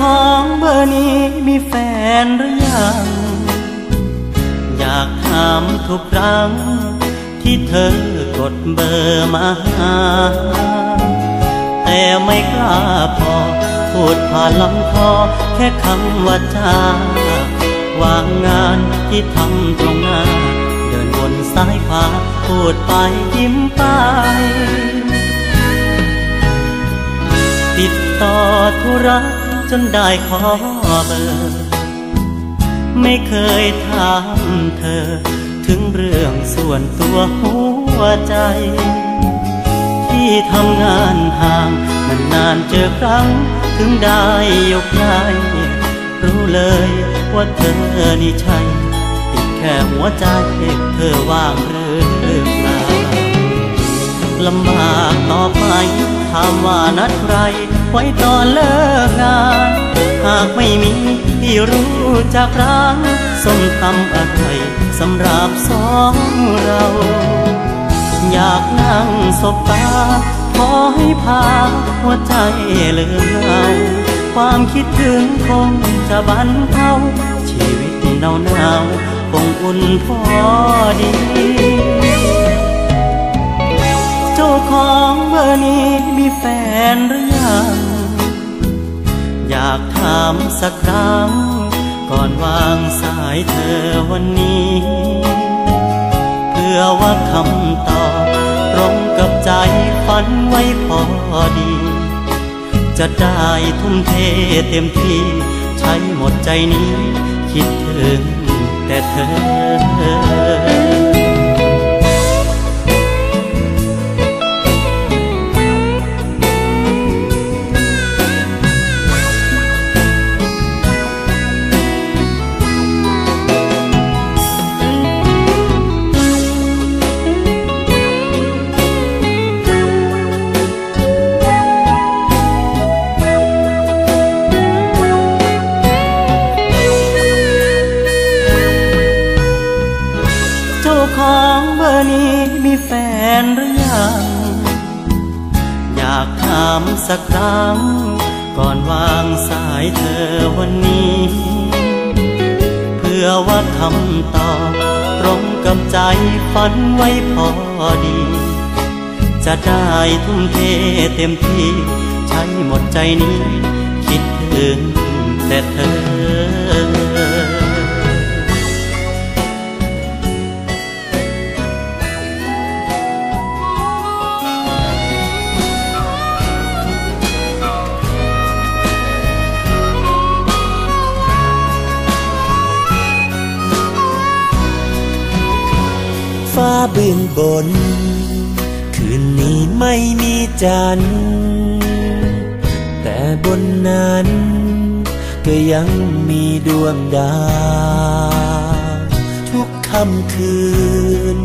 ของเบอร์นี้มีแฟนหรือยัง อยากถามทุกครั้ง ที่เธอกดเบอร์มาหา แต่ไม่กล้าพอ พูดผ่านลำคอแค่คำว่าจ้าวางงานที่ทำตรงหน้า เดินบนซ้ายขวาพูดไปยิ้มไปติดต่อธุระ จนได้ขอเบอร์ ไม่เคยถามเธอ ถึงเรื่องส่วนตัวหัวใจ ที่ทำงานห่างมันนานเจอครั้ง ถึงได้ยกย้ายรู้เลยว่าเธอนี่ใช่ติดแค่หัวใจเธอว่างหรือเปล่าลำบากต่อไปถามว่านัดใคร ไว้ตอนเลิกงาน หากไม่มีที่รู้จากร้านส้มตำอะไรสำหรับสองเรา อยากนั่งสบตาขอให้พาหัวใจลืมเงาความคิดถึงคงจะบันเทาชีวิตเนาหนาวคงอุ่นพอดี เจ้าของเบอร์นี้มีแฟนหรือ ยังอยากถามสักครั้ง ก่อนวางสายเธอวันนี้ เพื่อว่าคำตอบตรงกับใจฝันไว้พอดี จะได้ทุ่มเทเต็มที่ ใช้หมดใจนี้ คิดถึงแต่เธอ มีแฟนหรือยังอยากถามสักครั้ง ก่อนวางสายเธอวันนี้ เพื่อว่าคำตอบตรงกับใจฝันไว้พอดี จะได้ทุ่มเทเต็มที่ ใช้หมดใจนี้ คิดถึงแต่เธอ ฟ้าเบื้องบน คืนนี้ไม่มีจันทร์แต่บนนั้น ก็ยังมีดวงดาว ทุกค่ำคืน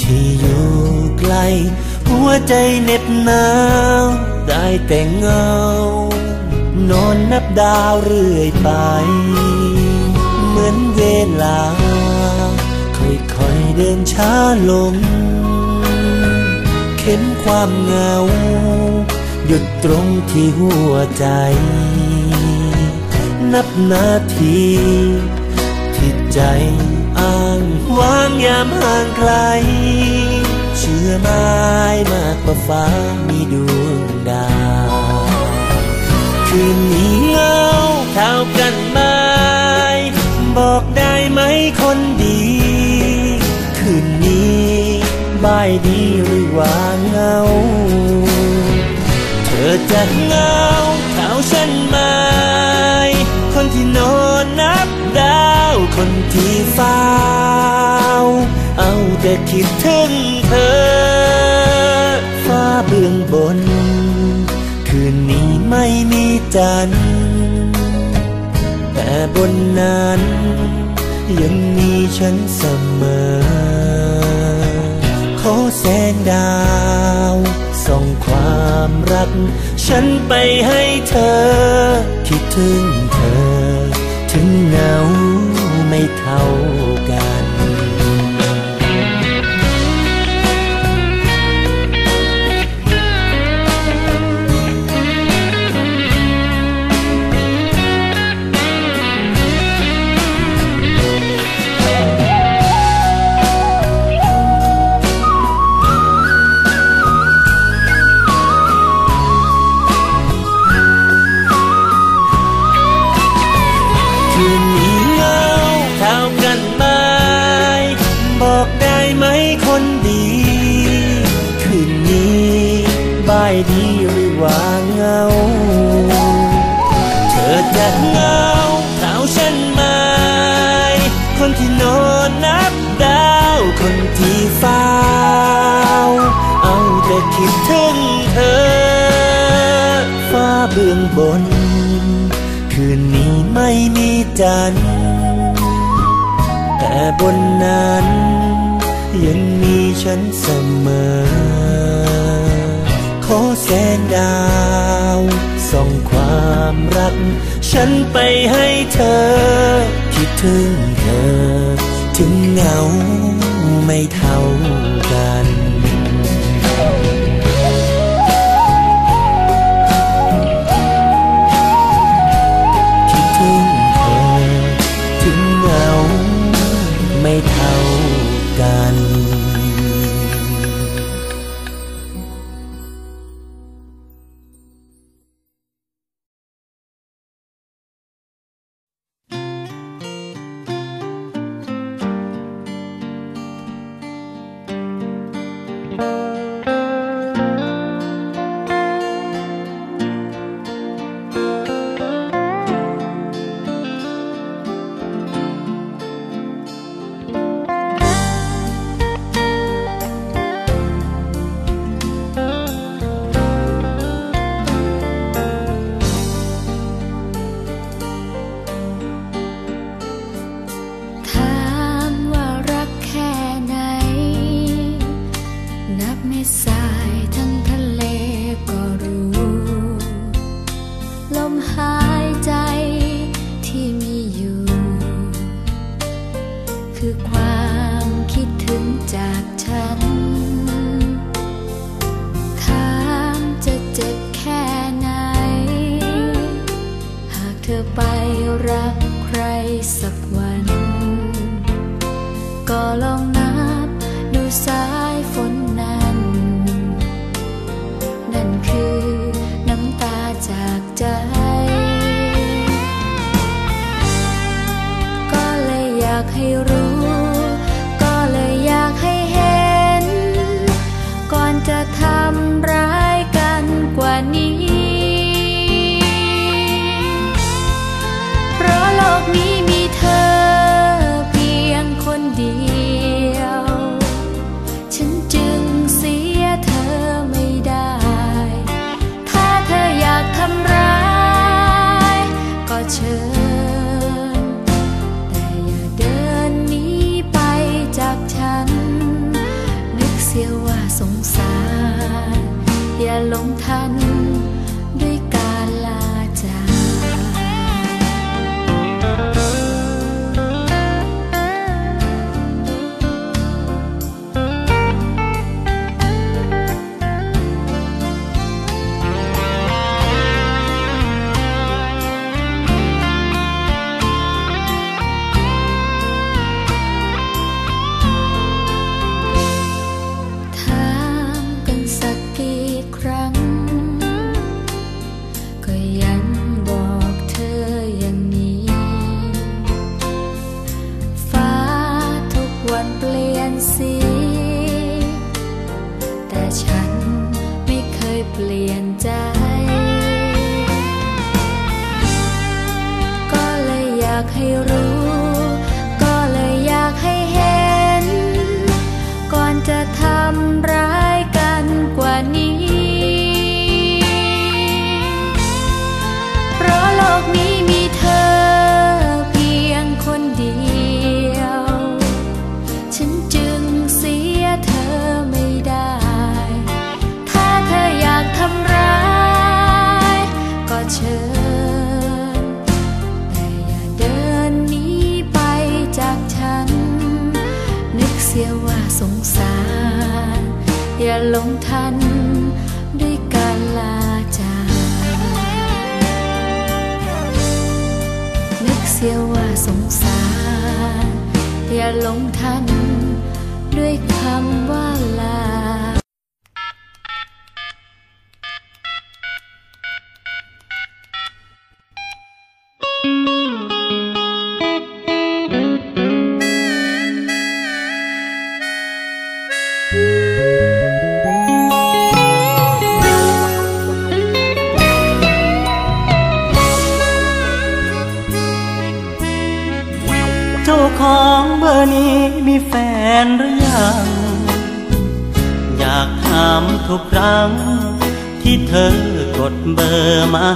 ที่อยู่ไกล หัวใจเหน็บหนาว ได้แต่เงา นอนนับดาวเรื่อยไป เหมือนเวลา เดินช้าลง เข็นความเหงา หยุดตรงที่หัวใจ นับนาทีที่ใจอ้างว้างยามห่างไกล เชื่อไม้มากกว่าฟ้ามีดวงดาว คืนนี้เหงาเท่ากันไหมบอกได้ไหมคนดี บายดีหรือว่าเหงา เธอจะเหงาเท่าฉันไหมคนที่นอนนับดาว คนที่เฝ้า เอาแต่คิดถึงเธอ ฟ้าเบื้องบน คืนนี้ไม่มีจันทร์แต่บนนั้น ยังมีฉันเสมอ แสงดาวส่องความรัก ฉันไปให้เธอ คิดถึงเธอ ถึงเหงาไม่เท่า ที่นอนนับดาวคนที่เฝ้าเอาแต่คิดถึงเธอ ฟ้าเบื้องบน คืนนี้ไม่มีจันทร์แต่บนนั้น ยังมีฉันเสมอ ขอแสงดาวส่องความรัก ฉันไปให้เธอคิดถึง ธอ ถึงเหงาไม่เท่ากัน หลงทัน ทำร้ายกันกว่านี้ เพราะโลกนี้มีเธอเพียงคนเดียว ฉันจึงเสียเธอไม่ได้ ถ้าเธออยากทำร้าย ก็เชิญแต่อย่าเดินหนีไปจากฉันนึกเสียว่าสงสาร หลงทันด้วยการลาจากนึกเสียว่าสงสาร อย่าหลงทันด้วยคำว่าลา「 แฟนหรือยัง อยากถามทุกครั้ง ที่เธอกดเบอร์มา